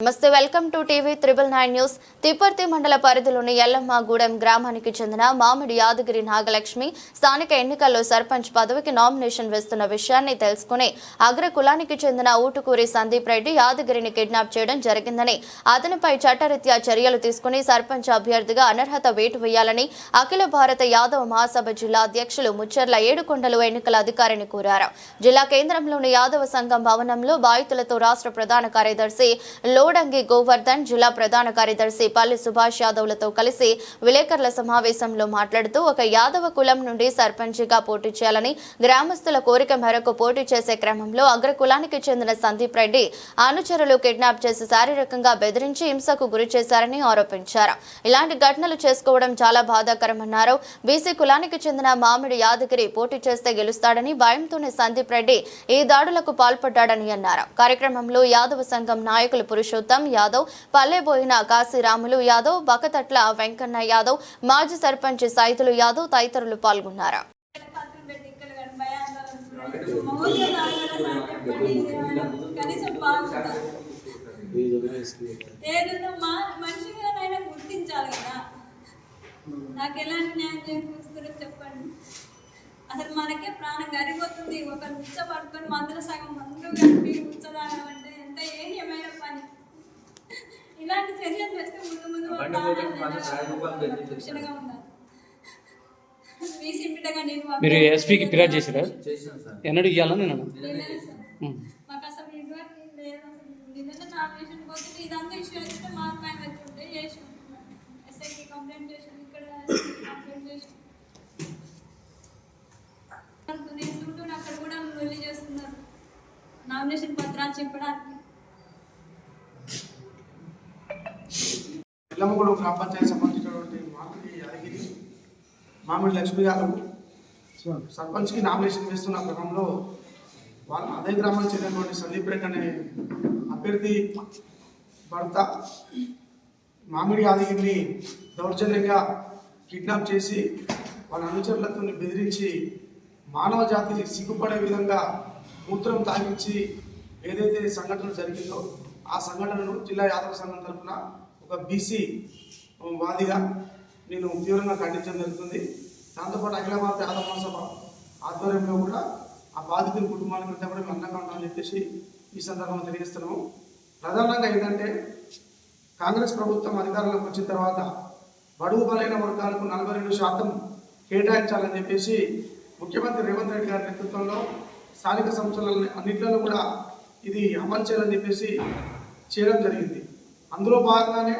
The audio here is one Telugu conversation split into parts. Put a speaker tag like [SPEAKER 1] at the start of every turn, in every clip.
[SPEAKER 1] నమస్తే welcome to TV triple nine news. Tipparthi మండల పరిధిలోని ఎల్లమ్మగూడెం గ్రామానికి చెందిన మామిడి యాదగిరి నాగలక్ష్మి స్థానిక ఎన్నికల్లో సర్పంచ్ పదవికి నామినేషన్ వేస్తున్న విషయాన్ని తెలుసుకుని అగ్ర కులానికి చెందిన ఊటుకూరి సందీప్ రెడ్డి యాదగిరిని కిడ్నాప్ చేయడం జరిగిందని అతనిపై చట్టరీత్యా చర్యలు తీసుకుని సర్పంచ్ అభ్యర్థిగా అనర్హత వేటు వేయాలని అఖిల భారత యాదవ మహాసభ జిల్లా అధ్యక్షులు ముచ్చర్ల ఏడుకొండలు ఎన్నికల అధికారిని కోరారు. జిల్లా కేంద్రంలోని యాదవ సంఘం భవనంలో బాధితులతో రాష్ట్ర ప్రధాన కార్యదర్శి లోడంగి గోవర్ధన్ జిల్లా ప్రధాన కార్యదర్శి పల్లి సుభాష్ యాదవ్లతో కలిసి విలేకరుల సమావేశంలో మాట్లాడుతూ ఒక యాదవ కులం నుండి సర్పంచిగా పోటీ చేయాలని గ్రామస్తుల కోరిక మేరకు పోటీ చేసే క్రమంలో అగ్ర కులానికి చెందిన సందీప్ రెడ్డి అనుచరులు కిడ్నాప్ చేసి శారీరకంగా బెదిరించి హింసకు గురి చేశారని ఆరోపించారు. ఇలాంటి ఘటనలు చేసుకోవడం చాలా బాధాకరమన్నారు. బీసీ కులానికి చెందిన మామిడి యాదగిరి పోటీ చేస్తే గెలుస్తాడని భయంతోనే సందీప్ రెడ్డి ఈ దాడులకు పాల్పడ్డాడని అన్నారు. కార్యక్రమంలో యాదవ సంఘం నాయకులు పురుషోత్తం యాదవ్ పల్లెబోయిన కాశీరాములు యాదవ్ బకతట్ల వెంకన్న యాదవ్ మాజీ సర్పంచ్ సైతులు యాదవ్ తదితరులు పాల్గొన్నారు.
[SPEAKER 2] పత్రం పెట్టి గుర్తించాలి కదా నాకు ఎలాంటి న్యాయం చేకూరుస్తారో చెప్పండి. అసలు మనకే ప్రాణం గరిపోతుంది ఒకరు ఉచ్చ మందుల సగం మందులు కలిపి ఉచ్చదాగమంటే ఎంత ఏహ్యమైన పని. ఇలాంటి చర్యలు చేస్తే ముందు ముందు
[SPEAKER 3] మీరు ఎస్పీకి ఫిర్యాదు చేశారా? ఎన్నడూ ఇవ్వాలని నేను?
[SPEAKER 2] నామినేషన్ పోతే ఇదంతా ఇష్యూ అయితే మాకు మేము వచ్చుంటే చేసి ఎస్ఐకి కంప్లైంట్ చేసి ఇక్కడ కంప్లైంట్ చేసి నేను చుట్టూ అక్కడ కూడా వెళ్ళి చేస్తున్నారు నామినేషన్ పత్రాలు చెప్పడానికి
[SPEAKER 4] ఎల్లమ్మగూడెం గ్రామ పంచాయతీ సంబంధించినటువంటి మామిడి యాదగిరి మామిడి లక్ష్మి గారు సర్పంచ్కి నామినేషన్ వేస్తున్న క్రమంలో వాళ్ళ అదే గ్రామానికి చెందినటువంటి సందీప్ రెడ్డి అనే అభ్యర్థి భర్త మామిడి యాదగిరిని దౌర్జన్యంగా కిడ్నాప్ చేసి వాళ్ళ అనుచరులతో బెదిరించి మానవ జాతి సిగ్గుపడే విధంగా మూత్రం తాగించి ఏదైతే సంఘటన జరిగిందో ఆ సంఘటనను జిల్లా యాదవ సంఘం తరఫున ఒక బీసీ వాదిగా నేను తీవ్రంగా ఖండించడం జరుగుతుంది. దాంతోపాటు అఖిల భారత యాదవ సభ ఆధ్వర్యంలో కూడా ఆ బాధితుల కుటుంబానికి అంతా కూడా మేము అందంగా ఉంటామని చెప్పేసి ఈ సందర్భంగా తెలియజేస్తున్నాము. ప్రధానంగా ఏంటంటే కాంగ్రెస్ ప్రభుత్వం అధికారంలోకి వచ్చిన తర్వాత బడుగు బలైన వర్గాలకు నలభై రెండు శాతం కేటాయించాలని చెప్పేసి ముఖ్యమంత్రి రేవంత్ రెడ్డి గారి నేతృత్వంలో స్థానిక సంస్థల అన్నింటిలో కూడా ఇది అమలు చేయాలని చెప్పేసి చేయడం జరిగింది. అందులో భాగంగానే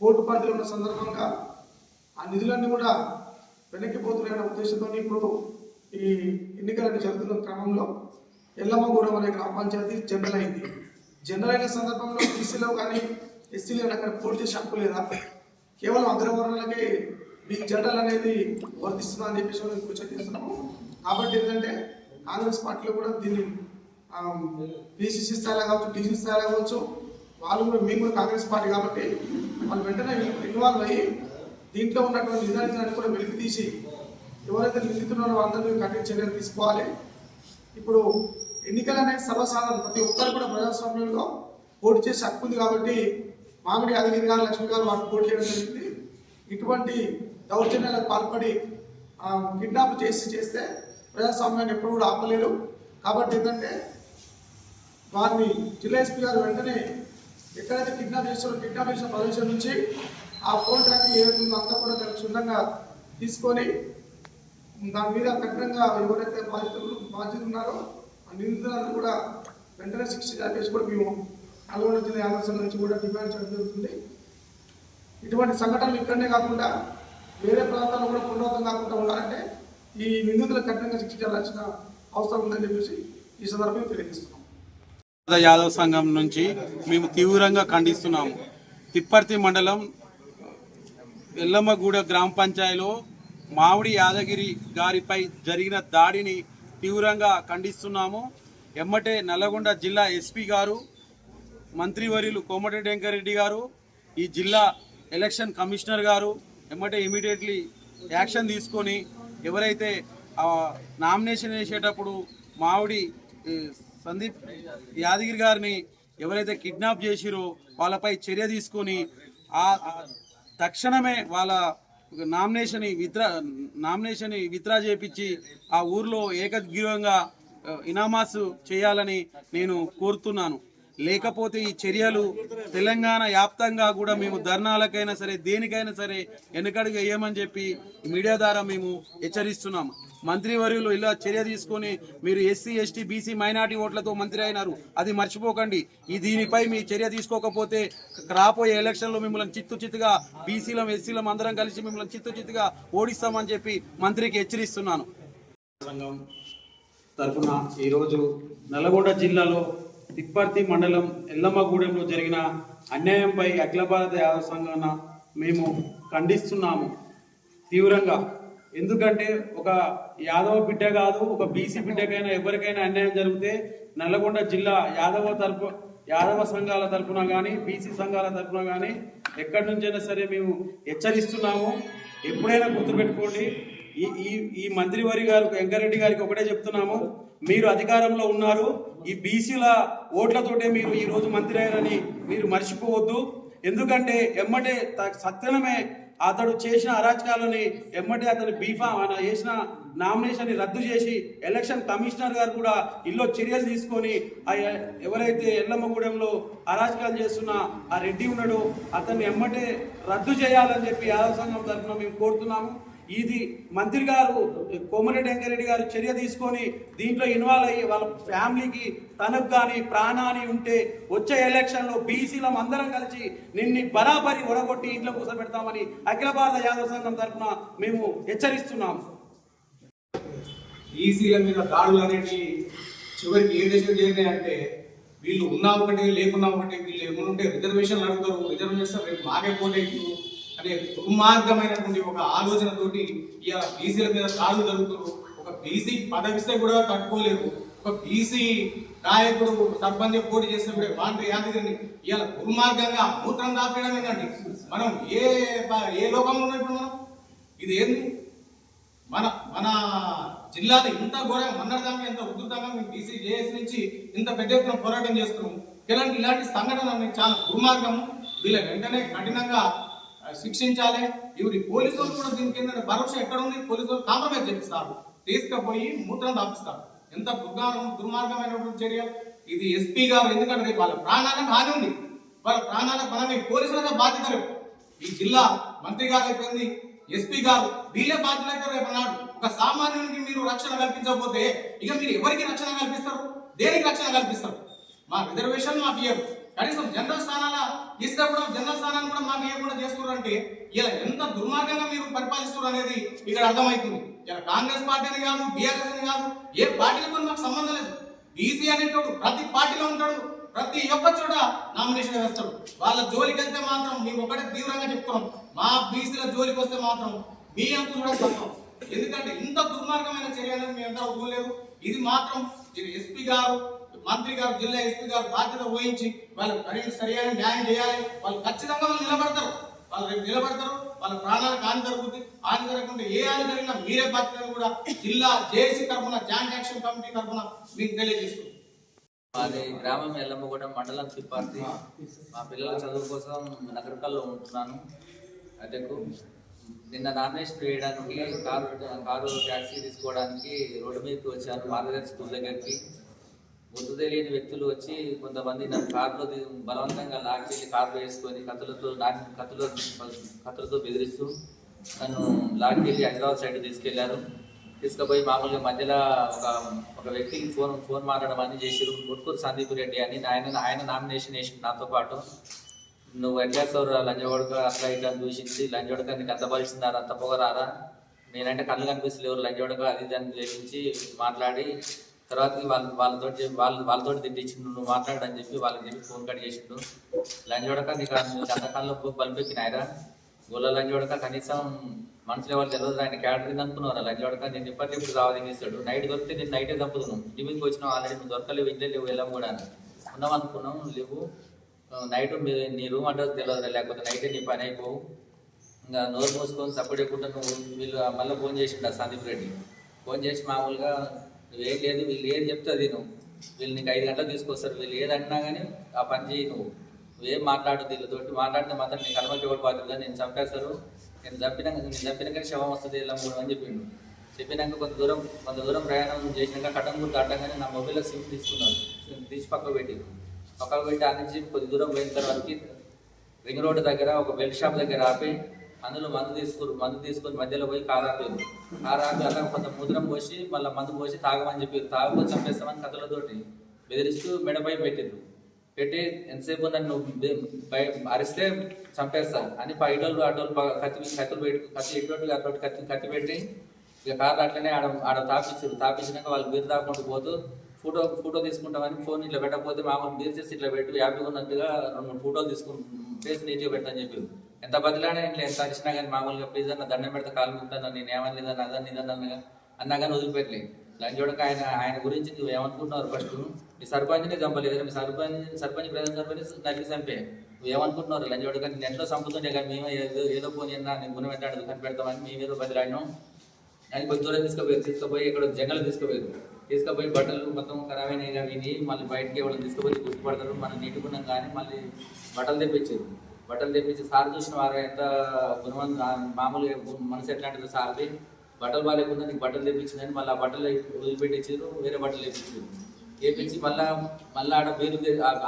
[SPEAKER 4] కోర్టు పరిధిలో ఉన్న సందర్భంగా ఆ నిధులన్నీ కూడా వెనక్కిపోతున్నాయన్న ఉద్దేశంతో ఇప్పుడు ఈ ఎన్నికలను జరుగుతున్న క్రమంలో ఎల్లమ్మగూడెం అనే గ్రామ పంచాయతీ జనరల్ అయింది. జనరల్ అయిన సందర్భంలో బీసీలో కానీ ఎస్సీలో అక్కడ పోటీ చేసే హక్కు లేదా? కేవలం అగ్రవర్ణాలకే మీ జనరల్ అనేది వర్తిస్తుందా అని చెప్పేసి మేము కూర్చొని చేస్తున్నాము. కాబట్టి ఏంటంటే కాంగ్రెస్ పార్టీలో కూడా దీన్ని పిసిసి స్థాయిలో కావచ్చు డీసీ స్థాయిలో కావచ్చు వాళ్ళు కూడా మేము కూడా కాంగ్రెస్ పార్టీ కాబట్టి వాళ్ళు వెంటనే ఇన్వాల్వ్ అయ్యి దీంట్లో ఉన్నటువంటి నిజానిజాన్ని కూడా వెలికి తీసి ఎవరైతే నిందితున్నారో వాళ్ళందరినీ కఠిన చర్యలు తీసుకోవాలి. ఇప్పుడు ఎన్నికలు అనేది సర్వసాధారణం ప్రతి ఒక్కరు కూడా ప్రజాస్వామ్యంలో పోటీ చేసే హక్కు ఉంది కాబట్టి మామిడి యాదగిరి గారు లక్ష్మి గారు వాటిని పోటీ చేయడం జరిగింది. ఇటువంటి దౌర్జన్యాలకు పాల్పడి కిడ్నాప్ చేసి చేస్తే ప్రజాస్వామ్యాన్ని ఎప్పుడు కూడా ఆపలేరు. కాబట్టి ఏంటంటే వారిని జిల్లా ఎస్పీ గారు వెంటనే ఎక్కడైతే కిడ్నాప్ చేస్తారో కిడ్నాప్ చేసిన ప్రదేశం నుంచి ఆ ఫోన్ ట్రాకింగ్ ఏదైతే అంతా కూడా దానికి క్షుణ్ణంగా తీసుకొని దాని మీద కఠినంగా ఎవరైతే బాధితులు బాధ్యతలు ఉన్నారో ఆ నిందితులందరూ కూడా వెంటనే శిక్ష చేసి కూడా మేము నల్గొండ జిల్లా యాదవ నుంచి కూడా డిమాండ్ చేయడం జరుగుతుంది. ఇటువంటి సంఘటనలు ఇక్కడనే కాకుండా వేరే ప్రాంతాల్లో కూడా పునరావృతం కాకుండా ఉండాలంటే ఈ నిందితులకు కఠినంగా శిక్షించాల్సిన అవసరం ఉందని చెప్పేసి ఈ సందర్భంగా తెలియజేస్తున్నాం.
[SPEAKER 5] యాదవ్ సంఘం నుంచి మేము తీవ్రంగా ఖండిస్తున్నాము. తిప్పర్తి మండలం ఎల్లమ్మగూడ గ్రామ పంచాయతీలో మామిడి యాదగిరి గారిపై జరిగిన దాడిని తీవ్రంగా ఖండిస్తున్నాము. ఎమ్మటే నల్లగొండ జిల్లా ఎస్పీ గారు మంత్రివర్యులు కోమటిరెడ్డి వెంకరెడ్డి గారు ఈ జిల్లా ఎలక్షన్ కమిషనర్ గారు ఎమ్మటే ఇమీడియట్లీ యాక్షన్ తీసుకొని ఎవరైతే నామినేషన్ వేసేటప్పుడు మామిడి సందీప్ యాదగిరి గారిని ఎవరైతే కిడ్నాప్ చేసిరో వాళ్ళపై చర్య తీసుకొని ఆ తక్షణమే వాళ్ళ నామినేషన్ విత్డ్రా నామినేషన్ విత్డ్రా చేపించి ఆ ఊర్లో ఏకగ్రీవంగా ఇనామాసు చేయాలని నేను కోరుతున్నాను. లేకపోతే ఈ చర్యలు తెలంగాణ వ్యాప్తంగా కూడా మేము ధర్నాలకైనా సరే దేనికైనా సరే వెనుకడుగు వేయమని చెప్పి మీడియా ద్వారా మేము హెచ్చరిస్తున్నాము. మంత్రివర్యులు ఇలా చర్య తీసుకొని మీరు ఎస్సీ ఎస్టీ బీసీ మైనార్టీ ఓట్లతో మంత్రి అయినారు. అది మర్చిపోకండి. ఈ దీనిపై మీ చర్య తీసుకోకపోతే రాబోయే ఎలక్షన్లో మిమ్మల్ని చిత్తు చిత్తుగా బీసీలం ఎస్సీలం అందరం కలిసి మిమ్మల్ని చిత్తు చిత్తుగా ఓడిస్తామని చెప్పి మంత్రికి హెచ్చరిస్తున్నాను. సంఘం తరఫున ఈరోజు నల్గొండ జిల్లాలో తిప్పర్తి మండలం ఎల్లమ్మగూడెంలో జరిగిన అన్యాయంపై అఖిల భారత యాదవ సంఘాన మేము ఖండిస్తున్నాము. తీవ్రంగా ఎందుకంటే ఒక యాదవ బిడ్డ కాదు ఒక బీసీ బిడ్డకైనా ఎవరికైనా అన్యాయం జరిగితే నల్లగొండ జిల్లా యాదవ తరపు యాదవ సంఘాల తరపున కానీ బీసీ సంఘాల తరపున కానీ ఎక్కడి నుంచైనా సరే మేము హెచ్చరిస్తున్నాము. ఎప్పుడైనా గుర్తుపెట్టుకోండి ఈ ఈ ఈ మంత్రివారి గారు వెంకరెడ్డి గారికి ఒకటే చెప్తున్నాము. మీరు అధికారంలో ఉన్నారు ఈ బీసీల ఓట్లతోటే మీరు ఈ రోజు మంత్రి అయ్యారని మీరు మర్చిపోవద్దు. ఎందుకంటే ఎమ్మటే త- అతడు చేసిన అరాచకాలని ఎమ్మటి అతని బీఫా ఆయన చేసిన నామినేషన్ రద్దు చేసి ఎలక్షన్ కమిషనర్ గారు కూడా ఇల్లో చర్యలు తీసుకొని ఆ ఎవరైతే ఎల్లమ్మగూడెంలో అరాచకాలు చేస్తున్న ఆ రెడ్డి ఉన్నాడో అతన్ని ఎమ్మటే రద్దు చేయాలని చెప్పి యాదవ సంఘం తరఫున మేము కోరుతున్నాము. ఇది మంత్రి గారు కోమరెడ్డి వెంకరెడ్డి గారు చర్య తీసుకొని దీంట్లో ఇన్వాల్వ్ అయ్యి వాళ్ళ ఫ్యామిలీకి తనకు కానీ ప్రాణాన్ని ఉంటే వచ్చే ఎలక్షన్లో బీసీలం అందరం కలిసి నిన్ని బరాబరి ఒడగొట్టి ఇంట్లో కూర్చోబెడతామని అఖిల భారత యాదవ సంఘం తరఫున మేము హెచ్చరిస్తున్నాం.
[SPEAKER 6] ఈసీల మీద దాడులు అనేవి చివరికి ఏ దేశం చేరినాయి అంటే వీళ్ళు ఉన్నా ఒకటి లేకున్నా ఒకటి వీళ్ళు ఏమనుంటే రిజర్వేషన్లు అడుగుతారు రిజర్వేషన్ రేపు మాకే పోటీలు అనే దుర్మార్గమైనటువంటి ఒక ఆలోచనతోటి ఇవాళ బీసీల మీద దాడులు జరుగుతున్నారు. ఒక బీసీ పదవిస్తే కూడా తట్టుకోలేరు. ఒక బీసీ నాయకుడు సర్పంచ్ పోటీ చేసినప్పుడే వాంటి యాదగిరిని ఇవాళ దుర్మార్గంగా మూత్రం దాపేయడం ఏంటండి? మనం ఏ ఏ లోకంలో ఉన్నప్పుడు మనం? ఇది ఏంది? మన మన జిల్లాలో ఇంత ఘోరంగా మన్నడదాకా ఎంత ఉధృతంగా మేము బీసీ జేఎస్ నుంచి ఇంత పెద్ద ఎత్తున పోరాటం చేస్తున్నాం. ఇలాంటి ఇలాంటి సంఘటన చాలా దుర్మార్గం వీళ్ళ వెంటనే కఠినంగా శిక్షించాలి. ఇవి పోలీసులు కూడా దీని కింద భరోసా ఎక్కడ ఉంది పోలీసులు కాంప్రమైజ్ చేపిస్తారు. తీసుకుపోయి మూత్రం దాపిస్తారు ఎంత దుర్గారం దుర్మార్గమైనటువంటి చర్య? ఇది ఎస్పీ గారు ఎందుకంటే రేపు వాళ్ళ ప్రాణాలకు హాని ఉంది. వాళ్ళ ప్రాణాలకు మనమే పోలీసులుగా బాధ్యత రేపు ఈ జిల్లా మంత్రి గారు అయిపోయింది ఎస్పీ గారు. వీళ్ళే బాధ్యులైతే రేపు అన్నాడు. ఒక సామాన్యునికి మీరు రక్షణ కల్పించకపోతే ఇక మీరు ఎవరికి రక్షణ కల్పిస్తారు? దేనికి రక్షణ కల్పిస్తారు? మా రిజర్వేషన్ మాకు ఇయ్యరు కనీసం జనరల్ స్థానాల ఇస్తే కూడా జనరల్ స్థానాన్ని కూడా మాకు ఇవ్వకుండా చేస్తున్నారు అంటే ఇలా ఎంత దుర్మార్గంగా మీరు పరిపాలిస్తున్నారు అనేది ఇక్కడ అర్థమవుతుంది. ఇలా కాంగ్రెస్ పార్టీ అని కాదు బీఆర్ఎస్ అని కాదు ఏ పార్టీలతో మాకు సంబంధం లేదు. బీసీ అనేటోడు ప్రతి పార్టీలో ఉంటాడు ప్రతి ఒక్క చోట నామినేషన్ వేస్తాడు. వాళ్ళ జోలికి వెళ్తే మాత్రం మేము ఒకటే తీవ్రంగా చెప్తున్నాం. మా బీసీల జోలికి వస్తే మాత్రం మీ అంత కూడా ఎందుకంటే ఇంత దుర్మార్గమైన చర్య అనేది మీ అంతా ఊరలేదు ఇది మాత్రం ఇది ఎస్పీ గారు మంత్రి గారు జిల్లా ఎస్పీ గారు బాధ్యత వహించి వాళ్ళు సరైన సరైన న్యాయం చేయాలి. వాళ్ళు ఖచ్చితంగా వాళ్ళు నిలబడతారు. వాళ్ళు రేపు నిలబడతారు. వాళ్ళ ప్రాణాలకు హాని జరుగుతుంది హాని జరగకుండా ఏ హాని జరిగినా మీరే బాధ్యత కూడా జిల్లా జేసీ తరఫున జాయింట్ యాక్షన్ కమిటీ తరఫున మీకు తెలియజేస్తుంది
[SPEAKER 7] మాది గ్రామం ఎల్లమ్మగూడెం మండలం తిప్పార్తి. మా పిల్లల చదువు కోసం నగరకల్లో ఉంటున్నాను. అదెకు నిన్న నామినేషన్ వేయడానికి కారు కారు ట్యాక్సీ తీసుకోవడానికి రోడ్డు మీదకి వచ్చాను. మార్గదర్శి స్కూల్ దగ్గరికి. గుర్తు తెలియని వ్యక్తులు వచ్చి కొంతమంది నన్ను కారులో బలవంతంగా లాక్కెళ్ళి కారులో వేసుకొని కత్తులతో నా కత్తులు కత్తులతో బెదిరిస్తూ నన్ను లాక్కెళ్ళి హైదరాబాద్ సైడ్ తీసుకెళ్ళారు. తీసుకుపోయి మామూలుగా మధ్యలో ఒక ఒక వ్యక్తికి ఫోన్ ఫోన్ మాట్లాడడం అని చేసారు ముట్కూరు సందీప్ రెడ్డి అని. ఆయన ఆయన నామినేషన్ వేసి నాతో పాటు. నువ్వు ఎట్లా సౌర అట్లా ఇట్లా దూషించి లంజవడక నీకు అంత బలిసిందారా అంత పొగరారా? నేనంటే కళ్ళు కనిపిస్తలేవు లంజవడక? అది ఇది అని మాట్లాడి తర్వాత వాళ్ళ వాళ్ళతో వాళ్ళ వాళ్ళతో తిట్టించిండు నువ్వు మాట్లాడని చెప్పి వాళ్ళకి చెప్పి ఫోన్ కట్ చేసిండు. లంజవడక నీకు నీకు అంత కళ్ళు బలిపెక్కినాయరా గోల కనీసం మనుషులు వాళ్ళు తెలియదు ఆయన క్యాటరింగ్ అనుకున్నారా లంజవడక నేను ఇప్పటికి ఇప్పుడు రావాలి చేస్తాడు నైట్ దొరికితే నేను నైటే చంపుతున్నాం టీవీకి వచ్చినావు ఆల్రెడీ నువ్వు దొరకలేవు ఇంట్లో లేవు వెళ్ళాం కూడా ఉన్నాం అనుకున్నాం లేవు. నైట్ నీ రూమ్ అడ్రస్ తెలియదు లేకపోతే నైటే నీ పని అయిపోవు. ఇంకా నోరు మూసుకొని సపోర్ట్ ఇవ్వకుండా నువ్వు వీళ్ళు మళ్ళీ ఫోన్ చేసిండు సందీప్ రెడ్డి. ఫోన్ చేసి మామూలుగా నువ్వేం లేదు వీళ్ళు ఏది చెప్తే అది నువ్వు? వీళ్ళు నీకు ఐదు గంటలు తీసుకొస్తారు వీళ్ళు ఏదన్నా కానీ ఆ పని చేయి నువ్వు. నువ్వేం మాట్లాడు వీళ్ళతోటి మాట్లాడితే మాత్రం నీ కర్మకి ఎవరు బాధ్యత నేను చంపేస్తారు. నేను చంపినాక నేను చంపినాక శవం వస్తుంది ఇలా మూడు అని చెప్పిండు. చెప్పినాక కొంత దూరం కొంత దూరం ప్రయాణం చేసినాక కట్టంగూరు దాటంగానే నా మొబైల్లో సిమ్ తీసుకున్నాను సిమ్ తీసి పక్కకు పెట్టి పక్కకు పెట్టి ఆ నుంచి కొద్ది దూరం పోయిన తర్వాత రింగ్ రోడ్డు దగ్గర ఒక బెల్ట్ షాప్ దగ్గర ఆపి అందులో మందు తీసుకురు మందు తీసుకొని మధ్యలో పోయి కారు ఆపారు కారు అలా కొంత ముద్రం పోసి మళ్ళీ మందు పోసి తాగమని చెప్పారు. తాగకపోతే చంపేస్తామని కథలతోటి బెదిరిస్తూ మెడపై పెట్టిండ్రు. పెట్టి ఎంతసేపు నన్ను బె- బయ అరిస్తే చంపేస్తా అని పైటోళ్ళు అటోళ్ళు కత్తి కత్తులు పెట్టి కత్తి ఇటువంటి అటువంటి కత్తి కత్తి పెట్టి ఇక కార్లు అట్లనే ఆడ ఆడ తాపించారు తాపించినాక వాళ్ళు బీరు తాకుండా పోతూ ఫోటో ఫోటో తీసుకుంటామని ఫోన్ ఇట్లా పెట్టకపోతే మామూలు బీర్ చేసి ఇట్లా పెట్టి యాప్గా ఉన్నట్టుగా రెండు మూడు ఫోటోలు తీసుకుని ఫేస్ నీట్గా పెట్టని చెప్పారు ఎంత బదిలానే ఇట్లా ఎంత వచ్చినా కానీ మామూలుగా ప్లీజ్ అన్న దండం పెడితే కాలు ముక్తాను నేను ఏమనలేదని అదని ఇదని అన్నా కానీ వదిలిపెట్టలే. దాని చూడక ఆయన ఆయన గురించి నువ్వు ఏమనుకుంటున్నారు ఫస్ట్ మీ సర్పంచ్ని చంపలేదు మీ సర్పంచ్ సర్పంచ్ ప్రధాన సర్పంచ్ నరికి చంపే. నువ్వు ఏమనుకుంటున్నారు లంచ్ చూడక నేను ఎంతో చంపుతుంటే కానీ మేము ఏదో ఏదో పోనీ అన్నా నేను గుణం పెట్టాడు కనిపెడతామని మేము ఏదో బదిలాడినాం ఆయన కొద్ది దూరం తీసుకుపోయారు తీసుకుపోయి ఇక్కడ జంగలు తీసుకుపోయారు. తీసుకుపోయి బట్టలు మొత్తం ఖరాబ్ అయినాయి అవి మళ్ళీ బయటకి ఎవరు తీసుకుపోయి గుర్తుపడతారు. మనం నీటుకున్నాం కానీ మళ్ళీ బట్టలు తెప్పించారు. బట్టలు తెప్పించి సార్ చూసిన వారు ఎంత గుణవంత మామూలుగా మనసు ఎట్లాంటిదో సార్ది. బట్టలు బాగాలేకుండా నీకు బట్టలు తెప్పించిందని మళ్ళీ ఆ బట్టలు వదిలిపెట్టించారు వేరే బట్టలు తెప్పించారు వేపించి మళ్ళా మళ్ళీ ఆడ బేలు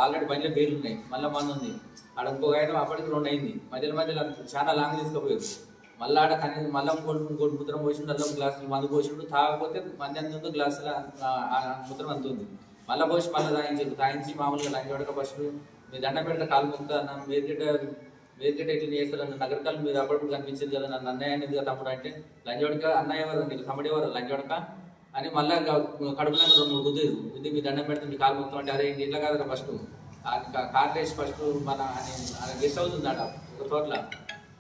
[SPEAKER 7] ఆల్రెడీ బండిలో బేలు ఉన్నాయి. మళ్ళీ మంది ఉంది. ఆడ ఇంకొక ఐటమ్ అప్పటికి రెండు అయింది. మధ్యలో మధ్యలో చాలా లాంగ్ తీసుకుపోయారు. మళ్ళీ ఆడ కనీసం మళ్ళీ ఇంకోటి ఇంకోటి ముద్రం పోసిండు అల్లం గ్లాసులు మందు పోసిండు. తాగకపోతే మంది ఎంత ఉందో గ్లాసుల ముద్రం అంత ఉంది. మళ్ళీ పోసి మళ్ళీ తాగించారు. తాగించి మామూలుగా లంచ్ పడక ఫస్ట్ మీ దండ పెడితే కాలు పొందుతా నన్ను వేరికేట వేరికేట ఎట్లా నగర కాలు మీరు అప్పుడప్పుడు కనిపించింది కదా నన్ను అన్నయ్య అనేది కదా తప్పుడు అంటే లంజోడక అన్నయ్య ఎవరు? నీకు తమ్ముడు ఎవరు? లంజోడక అని మళ్ళీ కడుపులో రెండు గుద్ది మీ దండం పెడితే మీ కాలు మొత్తం అంటే అరే ఇట్లా కాదు ఫస్ట్ కార్ రేస్ ఫస్ట్ మన అని గెస్ట్ హౌస్ అట ఒక చోట్ల.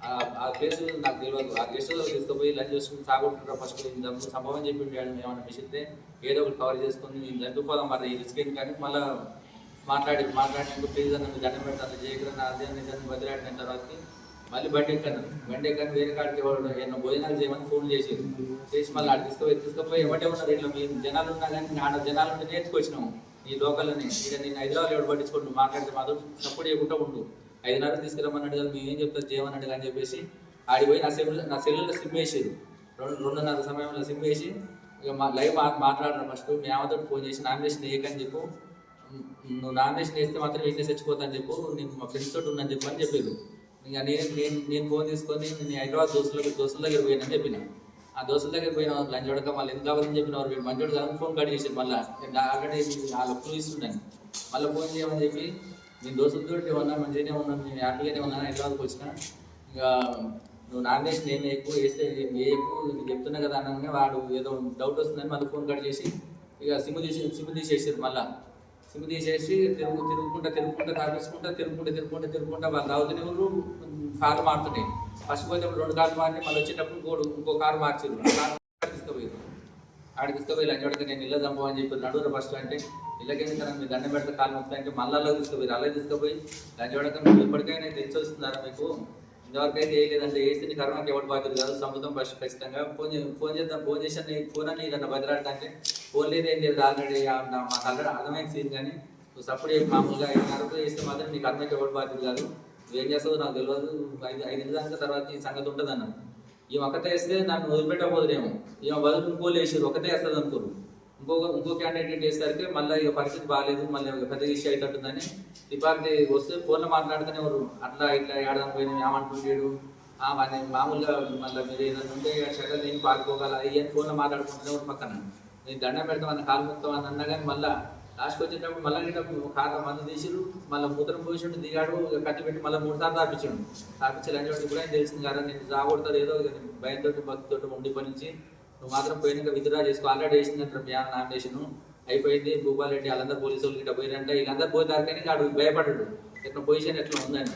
[SPEAKER 7] ఆ ప్లేస్ నాకు తెలియదు ఆ గెస్ట్ హౌస్ తీసుకుపోయి లంచ్ చేసుకుని సాగుంటున్నారు ఫస్ట్ ఇంత సంభవం చెప్పి ఏమైనా మిషితే ఏదో ఒకటి కవర్ చేసుకుని నేను చనిపోదాం మరి రిస్క్ కానీ మళ్ళీ మాట్లాడి మాట్లాడినందుకు ప్లీజ్ అన్న మీ దండం పెట్టాలి చేయగలన అదే అని దాన్ని బదిలాడిన తర్వాత మళ్ళీ బండి ఎక్కాను. బండి ఎక్కాను వేరే కాడికి ఎవరు ఏమన్నా భోజనాలు చేయమని ఫోన్ చేసి చేసి మళ్ళీ ఆడ తీసుకుపోయి తీసుకుపోయి ఎవటే ఉన్నారు ఇట్లా? మీ జనాలు ఉన్నా కానీ ఆడ జనాలు ఉంటే నేర్చుకొచ్చినాము ఈ లోకల్ని ఇక నేను హైదరాబాద్ ఎవరు పట్టించుకోండి. మాట్లాడితే మాత్రం సపోర్ట్ చేయకుండా ఉండు. ఐదున్నర తీసుకురమ్మన్నాడు కదా మేము ఏం చెప్తారు చేయమన్నాడు అని చెప్పేసి ఆడిపోయి నా సెల్ నా సెల్లులో సిమ్ వేసేది రెండు రెండున్నర సమయంలో సిమ్ వేసి ఇక మా లైవ్ మా మాట్లాడరు ఫస్ట్. మీ ఆమెతో ఫోన్ చేసి నామినేషన్ ఏకని చెప్పు. నువ్వు నామినేషన్ వేస్తే మాత్రం వేసి చచ్చిపోతా అని చెప్పు నేను మా ఫ్రెండ్స్ తోటి ఉన్నాను చెప్పు అని చెప్పారు. ఇక నేను నేను నేను ఫోన్ తీసుకొని నేను హైదరాబాద్ దోస్తుల దోస్తుల దగ్గర పోయినని చెప్పిన. ఆ దోస్తుల దగ్గర పోయిన లంచ్ చూడక మళ్ళీ ఎందుకు కావాలని చెప్పిన వారు వీడు మంచోడు ఫోన్ కట్ చేశారు మళ్ళీ. ఆల్రెడీ వాళ్ళ క్లూ ఇస్తున్నాను మళ్ళీ ఫోన్ చేయమని చెప్పి నేను దోస్తులతో ఉన్నా మంచిగానే ఉన్నాను నేను హ్యాపీగానే ఉన్నాను హైదరాబాద్కి వచ్చిన. ఇక నువ్వు నామినేషన్ ఏమి ఎక్కువ వేస్తే ఏ ఎక్కువ నేను చెప్తున్నా కదా అనగానే వాడు ఏదో డౌట్ వస్తుందని మళ్ళీ ఫోన్ కట్ చేసి ఇక సిమ్ తీసి సిమ్ తీసేసారు మళ్ళీ. సిమ్ తీసేసి తిరుగు తిరుగుకుంటా తిరుగుకుంటా తాపించుకుంటా తిరుగుకుంటా తిరుగుకుంటా తిరుగుకుంటా వాళ్ళు రావుతున్న ఎవరు కారు మారుతున్నాయి ఫస్ట్ పోతే రెండు కార్లు మారి మళ్ళీ వచ్చేటప్పుడు ఇంకో ఇంకో కారు మార్చారు తీసుకుపోయారు ఆడ తీసుకుపోయి లంచ్ నేను ఇళ్ళ చంపం అని చెప్పి నడువురు ఫస్ట్ అంటే ఇళ్ళకేంది కదా మీ దండం పెడితే కాలు మొత్తం అంటే మళ్ళీ అలా అలా తీసుకుపోయి దాని పడక ఎప్పటికైనా తెలిసి వస్తున్నారా మీకు? ఇంతవరకైతే ఏ లేదంటే వేస్తే నీ కరోనాకి ఎవరు బాధ్యత కాదు. సముద్రం ఫస్ట్ ఖచ్చితంగా ఫోన్ ఫోన్ చేద్దాం. ఫోన్ చేసి ఫోన్ అని ఇదన్న బదిలాడకంటే ఫోన్ లేదు ఏం లేదు. ఆల్రెడీ మాకు ఆల్రెడీ అర్థమైంది సీన్ కానీ నువ్వు సపోర్ట్ చేసి మామూలుగా ఐదున్నరకు వేస్తే మాత్రం నీ కరోనాకి ఎవరు బాధ్యత కాదు. నువ్వేం చేస్తావు నాకు తెలియదు ఐదు ఐదు దాకా తర్వాత ఈ సంగతి ఉంటుంది అన్న ఈ ఒక్కతే వేస్తే నన్ను వదిలిపెట్టబోదులేమో ఈ బదులు ఇంకోళ్ళు ఒకటే వేస్తుంది అనుకోరు ఇంకొక ఇంకో క్యాండిడేట్ వేసరికి మళ్ళీ ఇక పరిస్థితి బాగాలేదు మళ్ళీ ఒక పెద్ద ఇష్యూ అయ్యేటట్టుందని ఇబ్బంది వస్తే ఫోన్లో మాట్లాడుతూనే ఎవరు అట్లా ఇట్లా ఏడాది పోయిన ఏమంటుండేడు మామూలుగా మళ్ళీ మీరు ఏదైనా ఉంటే షకల్ నేను పారిపోగల ఇవన్నీ ఫోన్లో మాట్లాడుకుంటూనే ఎవరు పక్కన? నేను దండం పెడతామని కాలు ముక్తామని అన్నా కానీ మళ్ళీ లాస్ట్కి వచ్చేటప్పుడు మళ్ళీ నేను కాక మందు తీసిరు మళ్ళీ మూత్రం పోసిండు దిగాడు కట్టి పెట్టి మళ్ళీ మూడు సార్లు తాపించాడు. తాపించాలని చెప్పి కూడా ఆయన తెలిసింది కదా నేను జాగొడతారు ఏదో భయంతో భక్తితో ఉండి పనిచి నువ్వు మాత్రం పోయినాక విత్డ్రా చేసుకో. ఆల్రెడీ వేసిందంటారు మీ నామినేషన్. అయిపోయింది. భూపాల్ రెడ్డి వాళ్ళందరూ పోలీసు వాళ్ళు గిట్ట పోయినంటే వీళ్ళందరూ పోతారు కానీ వాడు భయపడ్డాడు. ఎట్లా పొజిషన్ ఎట్లా ఉందని.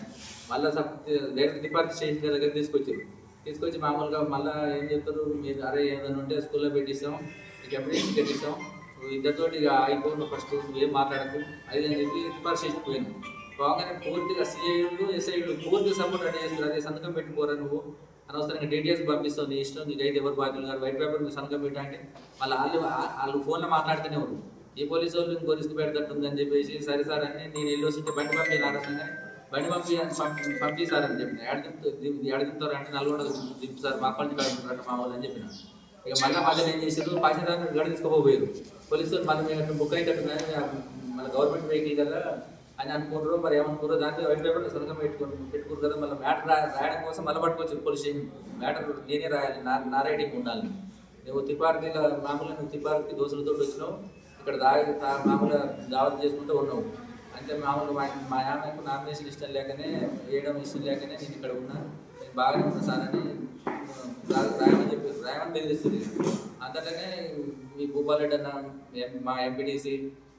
[SPEAKER 7] మళ్ళీ సబ్ డైరెక్ట్ డిపార్ట్ స్టేషన్ దగ్గర తీసుకొచ్చారు. తీసుకొచ్చి మామూలుగా మళ్ళీ ఏం చెప్తారు? మీరు అరే ఏదైనా ఉంటే స్కూల్లో పెట్టిస్తాం. నీకు ఎప్పుడు పెట్టిస్తాం నువ్వు ఇద్దరితోటి ఇక అయిపోను ఫస్ట్. ఏం మాట్లాడకు. అది అని చెప్పి డిపార్ట్ స్టేషన్ పోయాను. పోగానే పూర్తిగా సిఐలు ఎస్ఐలు పూర్తిగా సపోర్ట్ రెడీ చేస్తారు. అదే సంతకం పెట్టుకోరా నువ్వు? అనవసరంగా డీటెయిల్స్ పంపిస్తావు నీ ఇష్టం అయితే ఎవరు బాధ్యులు గారు వైట్ పేపర్ మీకు సంతకం పెట్టా వాళ్ళు వాళ్ళు వాళ్ళు ఫోన్లో మాట్లాడుతూనే ఉన్నారు. ఈ పోలీసు వాళ్ళు ఇంకో రిస్క్ పెడతట్టుందని చెప్పేసి సరే సార్ అని నేను వెళ్ళి వస్తుంటే బండి పంపి నారసంగా బండి పంపి పంపిస్తారని చెప్పిన ఎడ దింపుతారు అంటే నల్గొండ దింపుతారు మా పని కాదు మా వాళ్ళు అని చెప్పిన ఇక మళ్ళీ వాళ్ళు ఏం చేశారు పాసింజర్ గడ తీసుకోపోయారు పోలీసు వాళ్ళు మళ్ళీ బుక్ అయితే మళ్ళీ గవర్నమెంట్ వెహికల్ కదా అని అనుకుంటారు. మరి ఏమనుకోరు దాంట్లో వైట్ పేపర్ సొంతం పెట్టుకుని పెట్టుకున్నారు కదా మళ్ళీ మ్యాటర్ రాయడం కోసం మళ్ళీ పట్టుకోవచ్చు పోలీస్ స్టేషన్. మ్యాటర్ నేనే రాయాలి నా నా రైటింగ్ ఉండాలి నువ్వు తిప్పారికి మామూలుగా నువ్వు తిప్పారికి దోశలతో వచ్చినావు ఇక్కడ దాగి మామూలుగా దావత్ చేసుకుంటూ ఉన్నావు అంటే మామూలు మా మా ఆమెకు నామినేషన్ ఇష్టం లేకనే వేయడం ఇష్టం లేకనే నేను ఇక్కడ ఉన్నా. నేను బాగానే ఉన్నా సార్ అని రాయమని చెప్పి రాయమని బెదిరిస్తుంది. అంతటనే మీ భూపాలరెడ్డి అన్న ఎం- మా ఎంపీటీసీ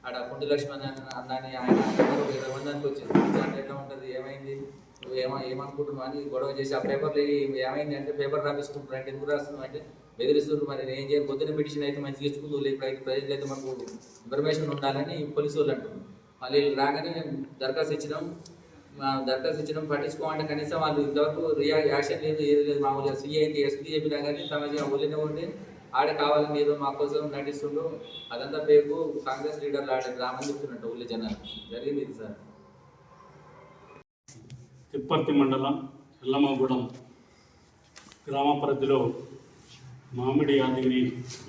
[SPEAKER 7] ఆడ కుంటి లక్ష్మణ్ అన్నాని అన్నని ఆయన ఒక ఇరవై మంది వచ్చింది. అంటే ఎట్లా ఉంటుంది? ఏమైంది? నువ్వు ఏమో ఏమనుకుంటున్నావు అని గొడవ చేసి ఆ పేపర్లు ఏమైంది అంటే పేపర్ రాపిస్తుంటారు అంటే ఎందుకు రాస్తున్నావు అంటే బెదిరిస్తున్నారు మరి నేను ఏం చేయాలి పొద్దున్న పిటిషన్ అయితే మంచి తీసుకుందో లేదు ప్రజలు అయితే మనకు ఇన్ఫర్మేషన్ ఉండాలని పోలీసు వాళ్ళు అంటున్నారు. మళ్ళీ రాగానే మేము దరఖాస్తు ఇచ్చినాం. దరఖాస్తు ఇచ్చినాం పట్టించుకోమంటే కనీసం వాళ్ళు ఇంతవరకు రియా యాక్షన్ లేదు ఏది లేదు మామూలుగా. సీఐ అయితే ఎస్పీ చెప్పినా కానీ తమ ఒళ్ళినే ఉంటే ఆడ కావాలని ఏదో మా కోసం నటిస్తుండ్రు అదంతా పేరు కాంగ్రెస్ లీడర్లు ఆడే రామని చెప్తున్నట్టు ఊళ్ళో జనాలు. జరిగింది ఇది సార్.
[SPEAKER 8] తిప్పర్తి మండలం ఎల్లమ్మగూడెం గ్రామ పరిధిలో మామిడి యాదగిరి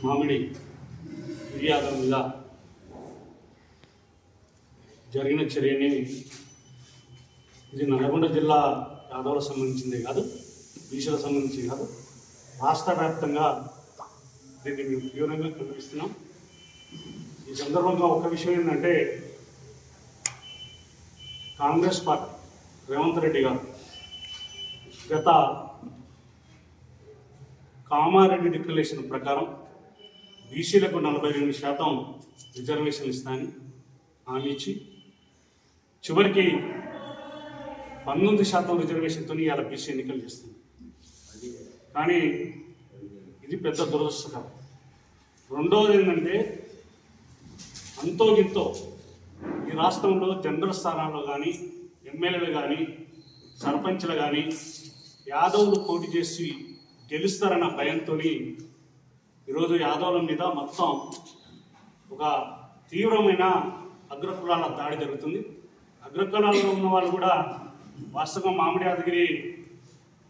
[SPEAKER 8] మామిడి ఫిర్యాదుగా జరిగిన చర్యని ఇది నల్గొండ జిల్లా యాదవులకు సంబంధించిందే కాదు బీసీలకు సంబంధించింది కాదు. రాష్ట్ర వ్యాప్తంగా దీన్ని మేము తీవ్రంగా కనిపిస్తున్నాం ఈ సందర్భంగా ఒక విషయం ఏంటంటే కాంగ్రెస్ పార్టీ రేవంత్ రెడ్డి గారు గత కామారెడ్డి డిక్లరేషన్ ప్రకారం బీసీలకు నలభై రెండు శాతం రిజర్వేషన్ ఇస్తాను హామీ ఇచ్చి చివరికి పంతొమ్మిది శాతం రిజర్వేషన్తో ఇవాళ బీసీ ఎన్నికలు చేస్తుంది కానీ ఇది పెద్ద దురదృష్టకరం. రెండవది ఏంటంటే అంతో గింతో ఈ రాష్ట్రంలో జనరల్ స్థానాల్లో కానీ ఎమ్మెల్యేలు కానీ సర్పంచ్లు కానీ యాదవులు పోటీ చేసి గెలుస్తారన్న భయంతో ఈరోజు యాదవుల మీద మొత్తం ఒక తీవ్రమైన అగ్రకులాల దాడి జరుగుతుంది. అగ్రకులాల్లో ఉన్న వాళ్ళు కూడా వాస్తవంగా మామిడి యాదగిరి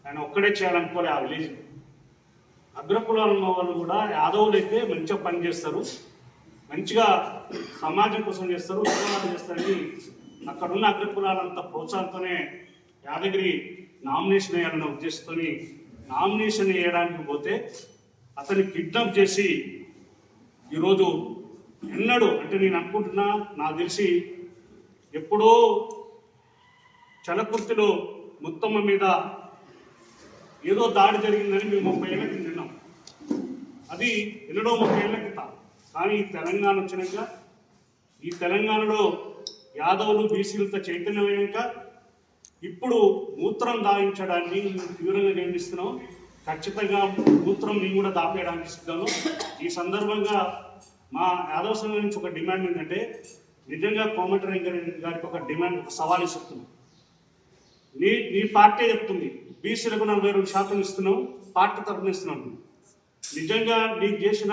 [SPEAKER 8] ఆయన ఒక్కడే చేయాలనుకోలే ఆ విలేజ్ అగ్రకులాల వాళ్ళు కూడా యాదవులు అయితే మంచిగా పనిచేస్తారు మంచిగా సమాజం కోసం చేస్తారు ఉద్యోగాలు చేస్తారని అక్కడ ఉన్న అగ్రకులాలంతా ప్రోత్సాహంతోనే యాదగిరి నామినేషన్ వేయాలన్న ఉద్దేశంతో నామినేషన్ వేయడానికి పోతే అతన్ని కిడ్నాప్ చేసి ఈరోజు ఎన్నడూ అంటే నేను అనుకుంటున్నా నాకు తెలిసి ఎప్పుడో చలకుర్తిలో ముత్తమ్మ మీద ఏదో దాడి జరిగిందని మేము ముప్పై ఏళ్ళ అది ఎన్నడో ముప్పై క్రితం. కానీ తెలంగాణ వచ్చినాక ఈ తెలంగాణలో యాదవులు బీసీలతో చైతన్యమయ్యాక ఇప్పుడు మూత్రం దాయించడాన్ని మేము తీవ్రంగా నిర్మిస్తున్నాం ఖచ్చితంగా మూత్రం నేను కూడా దాపేయడానికి సిద్ధము. ఈ సందర్భంగా మా యాదవ సంఘం నుంచి ఒక డిమాండ్ ఏంటంటే నిజంగా కోమటి గారికి ఒక డిమాండ్ ఒక సవాల్ ఇస్తున్నాం నీ నీ పార్టీ చెప్తుంది. బీసీలకు నలభై రెండు శాతం ఇస్తున్నాం పార్టీ తరఫున ఇస్తున్నాం. నిజంగా నీకు చేసిన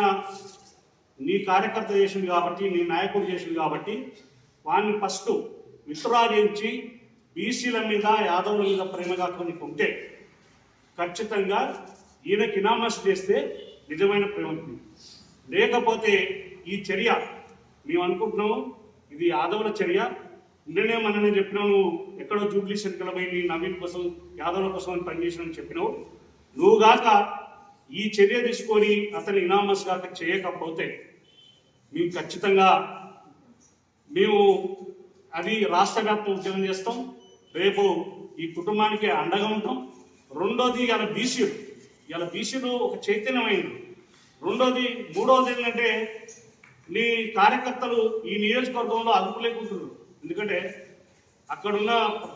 [SPEAKER 8] నీ కార్యకర్త చేసింది కాబట్టి నీ నాయకుడు చేసింది కాబట్టి వాడిని ఫస్ట్ విత్డ్రా చేయించి బీసీల మీద యాదవుల మీద ప్రేమగా కొన్ని ఉంటే ఖచ్చితంగా ఈయనకి ఇనామస్ చేస్తే నిజమైన ప్రేమ లేకపోతే ఈ చర్య మేము అనుకుంటున్నాము ఇది యాదవుల చర్య. నిన్ననే మననే చెప్పినావు నువ్వు ఎక్కడో జూబ్లీ సెంట్రల్ పోయి నీ నవీన్ కోసం యాదవుల కోసం అని చెప్పినావు. నువ్వు కాక ఈ చర్య తీసుకొని అతని ఇనామస్ అతను చేయకపోతే మేము ఖచ్చితంగా మేము అది రాష్ట్ర వ్యాప్తం ఉద్యమం చేస్తాం. రేపు ఈ కుటుంబానికి అండగా ఉంటాం. రెండోది ఇలా బీసీలు. ఇలా బీసీలు ఒక చైతన్యమైంది. రెండోది మూడోది ఏంటంటే నీ కార్యకర్తలు ఈ నియోజకవర్గంలో అదుపు లేకుంటున్నారు. ఎందుకంటే అక్కడున్న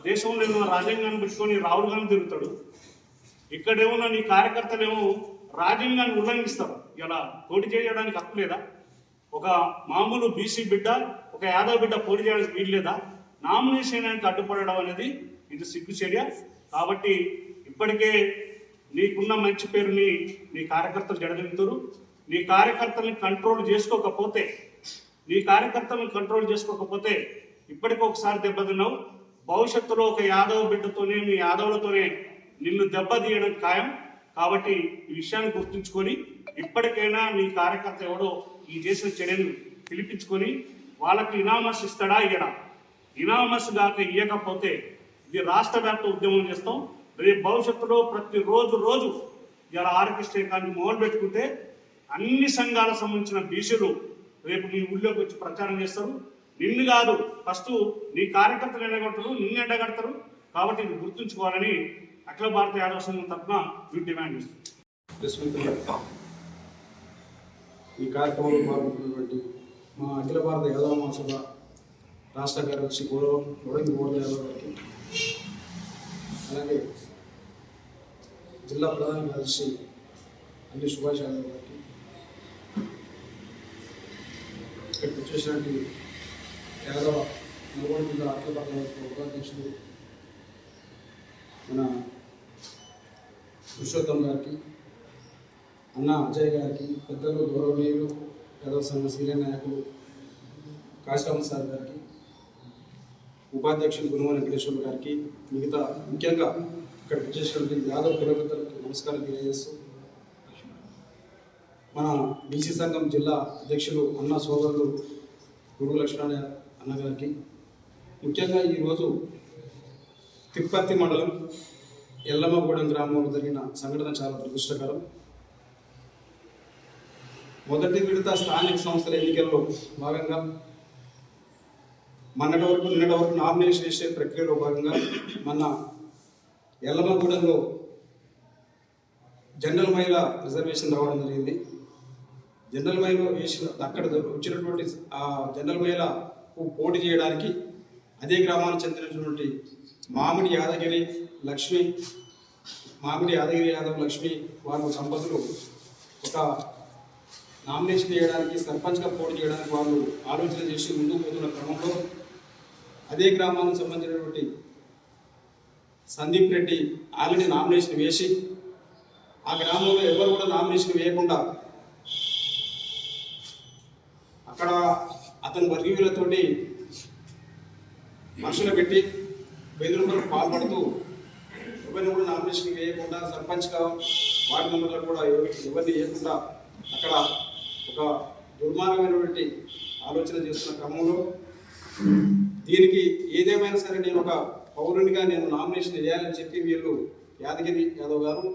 [SPEAKER 8] దేశంలో ఉన్న రాజ్యాంగాన్ని పెట్టుకొని రాహుల్ గాంధీ తిరుగుతాడు. ఇక్కడేమో నీ కార్యకర్తలేమో రాజ్యాంగాన్ని ఉల్లంఘిస్తారు. ఇలా పోటీ చేయడానికి హక్కు లేదా? ఒక మామూలు బీసీ బిడ్డ ఒక యాదవ్ బిడ్డ పోటీ చేయడానికి వీల్లేదా నామినేషన్ చేయడానికి అడ్డుపడడం అనేది ఇది సిగ్గు చర్య. కాబట్టి ఇప్పటికే నీకున్న మంచి పేరుని నీ కార్యకర్తలు జడగలుగుతారు. నీ కార్యకర్తల్ని కంట్రోల్ చేసుకోకపోతే నీ కార్యకర్తలను కంట్రోల్ చేసుకోకపోతే ఇప్పటికి ఒకసారి దెబ్బతిన్నావు. భవిష్యత్తులో ఒక యాదవ్ బిడ్డతోనే మీ యాదవులతోనే నిన్ను దెబ్బతీయడం ఖాయం. కాబట్టి ఈ విషయాన్ని గుర్తుంచుకొని ఇప్పటికైనా నీ కార్యకర్త ఎవడో ఈ చేసిన చర్యను పిలిపించుకొని వాళ్ళకి ఇనామస్ ఇస్తాడా ఇయ్యడా? ఇనామస్ గాక ఇవ్వకపోతే ఇది రాష్ట్ర వ్యాప్త ఉద్యమం చేస్తాం. రేపు భవిష్యత్తులో ప్రతిరోజు రోజు రోజు ఇలా ఆర్కెస్ట్రా కానీ మొదలు పెట్టుకుంటే అన్ని సంఘాలకు సంబంధించిన బీసీలు రేపు నీ ఊళ్ళోకి వచ్చి ప్రచారం చేస్తారు. నిన్ను కాదు ఫస్ట్ నీ కార్యకర్తలు ఎండగడతారు నిన్ను ఎండగడతారు. కాబట్టి ఇది గుర్తుంచుకోవాలని అఖిల భారత యాదవ సంఘం తరఫున వీటి డిమాండ్ చేస్తుంది.
[SPEAKER 9] ఈ కార్యక్రమంలో పాల్గొన్నటువంటి మా అఖిల భారత యాదవ మహాసభ రాష్ట్ర కార్యదర్శి గౌరవం గౌరవ గౌరవ యాదవ్ గారికి అలాగే జిల్లా ప్రధాన కార్యదర్శి అన్ని సుభాష్ యాదవ్ గారికి ఇక్కడికి వచ్చేసినటువంటి యాదవ నల్గొండ జిల్లా అఖిల భారత ఉపాధ్యక్షుడు మన పురుషోత్తం గారికి అన్న అజయ్ గారికి పెద్దలు గౌరవనీయులు యాదవ సంఘ సీనియర్ నాయకులు కాశీరామ్ సార్ గారికి ఉపాధ్యక్షులు గురువ వెంకటేశ్వర గారికి మిగతా ముఖ్యంగా ఇక్కడ వచ్చేసినటువంటి యాదవ్ కులపెద్దలకు నమస్కారం తెలియజేస్తూ మన బీసీ సంఘం జిల్లా అధ్యక్షులు అన్న సోదరులు గురువు లక్ష్మణ అన్న గారికి ముఖ్యంగా ఈరోజు తిరుపతి మండలం ఎల్లమ్మగూడెం గ్రామంలో జరిగిన సంఘటన చాలా దురదృష్టకరం. మొదటి విడత స్థానిక సంస్థల ఎన్నికల్లో భాగంగా మొన్నటి వరకు నిన్నటి వరకు నామినేషన్ చేసే ప్రక్రియలో భాగంగా మన ఎల్లమ్మగూడెంలో జనరల్ మహిళ రిజర్వేషన్ రావడం జరిగింది. జనరల్ మహిళ వేసిన అక్కడ వచ్చినటువంటి ఆ జనరల్ మహిళకు పోటీ చేయడానికి అదే గ్రామానికి చెందినటువంటి మామిడి యాదగిరి లక్ష్మి మామిడి యాదగిరి యాదవ్ లక్ష్మి వారు దంపతులు ఒక నామినేషన్ చేయడానికి సర్పంచ్గా పోటీ చేయడానికి వాళ్ళు ఆలోచన చేసి ముందుకు పోతున్న క్రమంలో అదే గ్రామానికి సంబంధించినటువంటి సందీప్ రెడ్డి ఆల్రెడీ నామినేషన్ వేసి ఆ గ్రామంలో ఎవరు కూడా నామినేషన్ వేయకుండా అక్కడ అతని వర్గీయులతోటి మనుషులు పెట్టి బెదిరింపులకు పాల్పడుతూ ఎవరిని కూడా నామినేషన్ వేయకుండా సర్పంచ్గా వార్డు మెంబర్లకు కూడా ఎవరిని వేయకుండా అక్కడ ఒక దుర్మార్గమైనటువంటి ఆలోచన చేస్తున్న క్రమంలో దీనికి ఏదేమైనా సరే నేను ఒక పౌరునిగా నేను నామినేషన్ వేయాలని చెప్పి వీళ్ళు యాదగిరి యాదవ్ గారు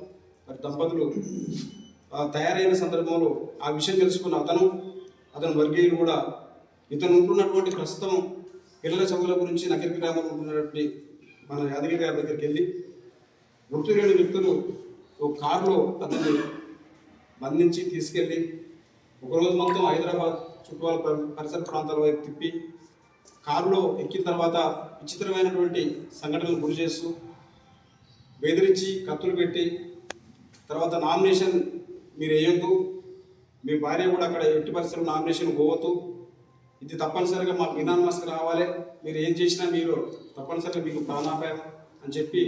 [SPEAKER 9] మరి దంపతులు తయారైన సందర్భంలో ఆ విషయం తెలుసుకున్న అతను అతని వర్గీయులు కూడా ఇతను ఉంటున్నటువంటి ప్రస్తుతం పిల్లల చదువుల గురించి నగర గ్రామంలో ఉన్నటువంటి మన యాదగిరి గారి దగ్గరికి వెళ్ళి గుర్తు లేని వ్యక్తులు ఒక కారులో అతన్ని బంధించి తీసుకెళ్ళి ఒకరోజు మొత్తం హైదరాబాద్ చుట్టుపక్కల పరిసర ప్రాంతాల వైపు తిప్పి కారులో ఎక్కిన తర్వాత విచిత్రమైనటువంటి సంఘటనలు గురి చేస్తూ బెదిరించి కత్తులు పెట్టి తర్వాత నామినేషన్ మీరు వేయొద్దు మీ భార్య కూడా అక్కడ ఎట్టి పరిస్థితులు నామినేషన్ పోవద్దు. ఇది తప్పనిసరిగా మాకు ఇనానమస్కి రావాలి. మీరు ఏం చేసినా మీరు తప్పనిసరిగా మీకు ప్రాణాపాయం అని చెప్పి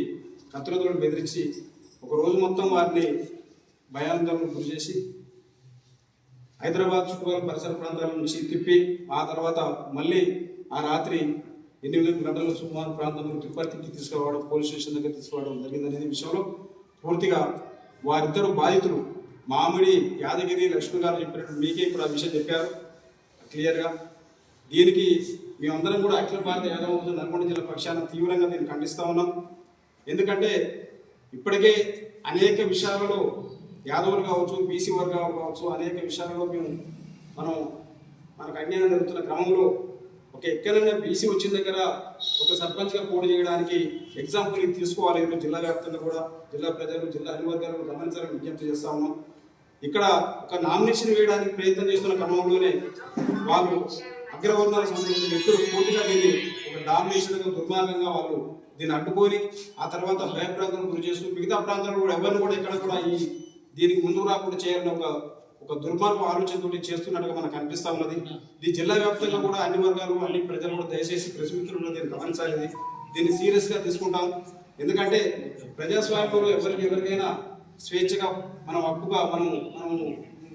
[SPEAKER 9] కత్తులతో బెదిరించి ఒక రోజు మొత్తం వారిని భయాందోళనకు గురి చేసి హైదరాబాద్ చుట్టుపక్కల పరిసర ప్రాంతాల నుంచి తిప్పి ఆ తర్వాత మళ్ళీ ఆ రాత్రి ఎనిమిది గంటల సుమారు ప్రాంతంలో తిరుపతికి తీసుకురావడం పోలీస్ స్టేషన్ దగ్గర తీసుకురావడం జరిగిందనే విషయంలో పూర్తిగా వారిద్దరు బాధితులు. మామిడి యాదగిరి లక్ష్మి గారు చెప్పినట్టు మీకే ఇప్పుడు ఆ విషయం చెప్పారు. క్లియర్గా. దీనికి మేమందరం కూడా అఖిల భారత యాదవ నల్గొండ జిల్లా పక్షాన తీవ్రంగా దీన్ని ఖండిస్తా ఉన్నాం. ఎందుకంటే ఇప్పటికే అనేక విషయాలలో యాదవులు కావచ్చు బీసీ వర్గాలు కావచ్చు అనేక విషయాలలో మేము మనం మనకు అన్యాయం జరుగుతున్న క్రమంలో ఒక ఎక్కడైనా బీసీ వచ్చిన దగ్గర ఒక సర్పంచ్గా పోటీ చేయడానికి ఎగ్జాంపుల్ ఇది తీసుకోవాలి. ఈరోజు జిల్లా వ్యాప్తంగా కూడా జిల్లా ప్రజలు జిల్లా అన్ని వర్గాలు గమనించాలని విజ్ఞప్తి చేస్తా ఉన్నాం. ఇక్కడ ఒక నామినేషన్ వేయడానికి ప్రయత్నం చేస్తున్న క్రమంలోనే వాళ్ళు అగ్రవర్ణాలకు సంబంధించిన వ్యక్తులు పూర్తిగా దీన్ని ఒక డామినేషన్ దుర్మార్గంగా వాళ్ళు దీన్ని అడ్డుకొని ఆ తర్వాత భయప్రాంతాలకు గురి చేస్తూ మిగతా ప్రాంతాలు కూడా ఎవరిని కూడా ఇక్కడ కూడా ఈ దీనికి ముందుకు రాకుండా చేయాలని ఒక ఒక దుర్మార్గ ఆలోచనతోటి చేస్తున్నట్టుగా మనకు అనిపిస్తా ఉన్నది. ఈ జిల్లా వ్యాప్తంగా కూడా అన్ని వర్గాలు అన్ని ప్రజలు కూడా దయచేసి ప్రశ్నించడంలో దీన్ని గమనించాలి. దీన్ని సీరియస్గా తీసుకుంటాం. ఎందుకంటే ప్రజాస్వామ్యంలో ఎవరికి ఎవరికైనా స్వేచ్ఛగా మనం హక్కుగా మనం మనం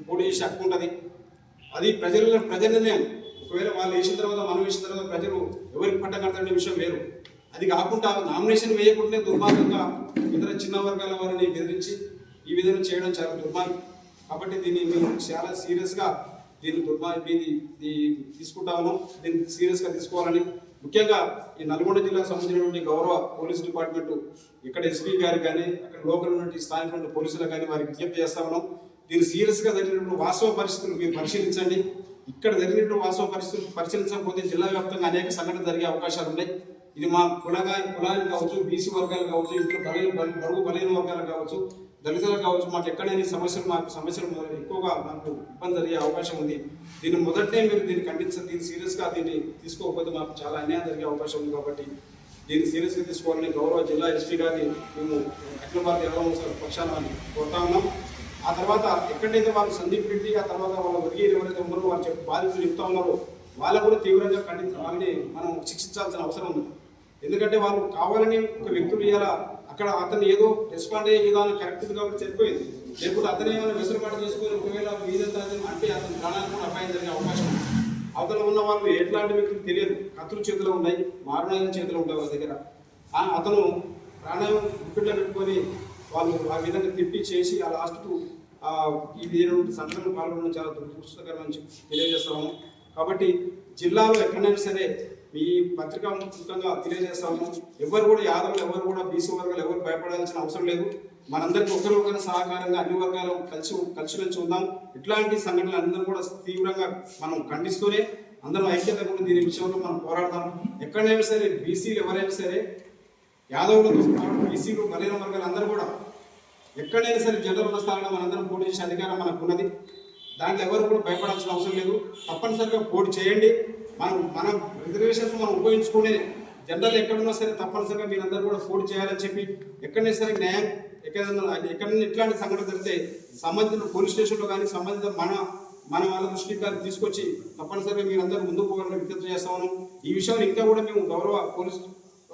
[SPEAKER 9] పోటీ చేసే హక్కు ఉంటుంది. అది ప్రజల ప్రజల నిర్ణయం ఒకవేళ వాళ్ళు వేసిన తర్వాత మనం వేసిన తర్వాత ప్రజలు ఎవరికి పట్ట కడతారనే విషయం వేరు. అది కాకుండా నామినేషన్ వేయకుండానే దుర్మార్గంగా ఇతర చిన్న వర్గాల వారిని బెదిరించి ఈ విధంగా చేయడం చాలా దుర్మార్గం. కాబట్టి దీన్ని మేము చాలా సీరియస్గా దీన్ని దుర్మా దీన్ని తీసుకుంటాము దీన్ని సీరియస్గా తీసుకోవాలని. ముఖ్యంగా ఈ నల్గొండ జిల్లాకు సంబంధించినటువంటి గౌరవ పోలీస్ డిపార్ట్మెంట్ ఇక్కడ ఎస్పీ గారు కానీ అక్కడ లోకల్ ఉన్నటువంటి స్థానిక పోలీసులు కానీ వారికి విజ్ఞప్తి చేస్తా ఉన్నాం. దీన్ని సీరియస్గా జరిగినటువంటి వాస్తవ పరిస్థితులు మీరు పరిశీలించండి. ఇక్కడ జరిగినటువంటి వాస్తవ పరిస్థితులు పరిశీలించకపోతే జిల్లా వ్యాప్తంగా అనేక సంఘటనలు జరిగే అవకాశాలు ఉన్నాయి. ఇది మా కులగా కులాలు కావచ్చు బీసీ వర్గాలు కావచ్చు ఇంట్లో బలైన బరువు బలైన వర్గాలు కావచ్చు దళితులు కావచ్చు మాకు ఎక్కడైనా సమస్యలు మాకు సమస్యలు ఎక్కువగా మాకు ఇబ్బంది జరిగే అవకాశం ఉంది. దీన్ని మొదటే మీరు దీన్ని ఖండించండి దీన్ని సీరియస్గా దీన్ని తీసుకోకపోతే మాకు చాలా అన్యాయం జరిగే అవకాశం ఉంది కాబట్టి దీన్ని సీరియస్గా తీసుకోవాలని గౌరవ జిల్లా ఎస్పీ గారిని మేము అఖిల భారత ఎర్ర పక్షాన కోరుతా ఉన్నాం. ఆ తర్వాత ఎక్కడైతే వాళ్ళు సందీప్ రెడ్డి ఆ తర్వాత వాళ్ళ వర్గీయులు ఎవరైతే ఉన్నారో వాళ్ళు చెప్పి బాధితులు చెప్తా ఉన్నారో వాళ్ళకు కూడా తీవ్రంగా ఖండించాలి వాళ్ళని మనం శిక్షించాల్సిన అవసరం ఉంది. ఎందుకంటే వాళ్ళు కావాలని ఒక వ్యక్తులు ఇవ్వాలా అక్కడ అతను ఏదో రెస్పాండ్ అయ్యే విధానం కరెక్ట్ కాబట్టి సరిపోయింది. లేకపోతే అతను ఏమైనా వెసులుబాటు చేసుకొని ఒకవేళ వీధంతా అంటే అతని ప్రాణాలకు కూడా అపాయం జరిగే అవకాశం ఉంది. అవతల ఉన్న వాళ్ళు ఎట్లాంటి వ్యక్తులు తెలియదు. కత్తులు చేతిలో ఉన్నాయి మారణాయుధం చేతిలో ఉంటాయి వాళ్ళ దగ్గర. అతను ప్రాణాయం గుప్పిట్లో పెట్టుకొని వాళ్ళు ఆ విధంగా తిప్పి చేసి ఆ లాస్ట్కు ఈ దీని సంఘటనలు పాల్గొనడం చాలా దురదృష్టకరం అని తెలియజేస్తాము కాబట్టి జిల్లాలో ఎక్కడైనా సరే ఈ పత్రికా ముఖ్యంగా తెలియజేస్తాము ఎవరు కూడా యాదవులు ఎవరు కూడా బీసీ వర్గాలు ఎవరు భయపడాల్సిన అవసరం లేదు. మనందరికీ ఒకరి సహకారంగా అన్ని వర్గాలు కలిసి కలిసి ఉందాం. ఇట్లాంటి సంఘటనలు అందరూ కూడా తీవ్రంగా మనం ఖండిస్తూనే అందరం ఐక్యత కూడా దీని విషయంలో మనం పోరాడదాం. ఎక్కడైనా సరే బీసీలు ఎవరైనా సరే యాదవులతో పాటు బీసీలు బలైన వర్గాలు అందరూ కూడా ఎక్కడైనా సరే జనరల్ ఉన్న స్థానంలో మనందరం పోటీ చేసే అధికారం మనకు ఉన్నది దాంట్లో ఎవరు కూడా భయపడాల్సిన అవసరం లేదు. తప్పనిసరిగా పోటీ చేయండి. మనం మనం రిజర్వేషన్స్ మనం ఉపయోగించుకునే జనరల్ ఎక్కడున్నా సరే తప్పనిసరిగా మీరందరూ కూడా పోటీ చేయాలని చెప్పి ఎక్కడైనా సరే న్యాయం ఎక్కడైనా ఎక్కడైనా ఇట్లాంటి సంఘటన జరిగితే సంబంధిత పోలీస్ స్టేషన్లో కానీ సంబంధిత మన మన వాళ్ళ దృష్టికి కానీ తీసుకొచ్చి తప్పనిసరిగా మీరందరూ ముందుకు పోవాలని విజ్ఞప్తి చేస్తాము ఈ విషయాన్ని ఇంకా కూడా మేము గౌరవ పోలీస్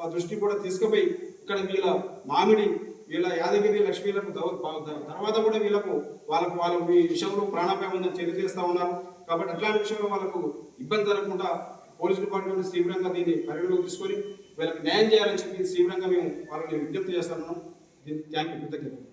[SPEAKER 9] ఆ దృష్టి కూడా తీసుకుపోయి ఇక్కడ వీళ్ళ మామిడి వీళ్ళ యాదగిరి లక్ష్మీలకు తర్వాత కూడా వీళ్ళకు వాళ్ళకు వాళ్ళ ఈ విషయంలో ప్రాణాపాయం ఉందని తెలియజేస్తూ ఉన్నారు. కాబట్టి అట్లాంటి విషయంలో వాళ్ళకు ఇబ్బంది జరగకుండా పోలీస్ డిపార్ట్మెంట్ తీవ్రంగా దీన్ని పరిగణలోకి తీసుకొని వీళ్ళకి న్యాయం చేయాలని చెప్పి తీవ్రంగా మేము వాళ్ళని విజ్ఞప్తి చేస్తున్నాం థ్యాంక్ యూ కృతజ్ఞతలు.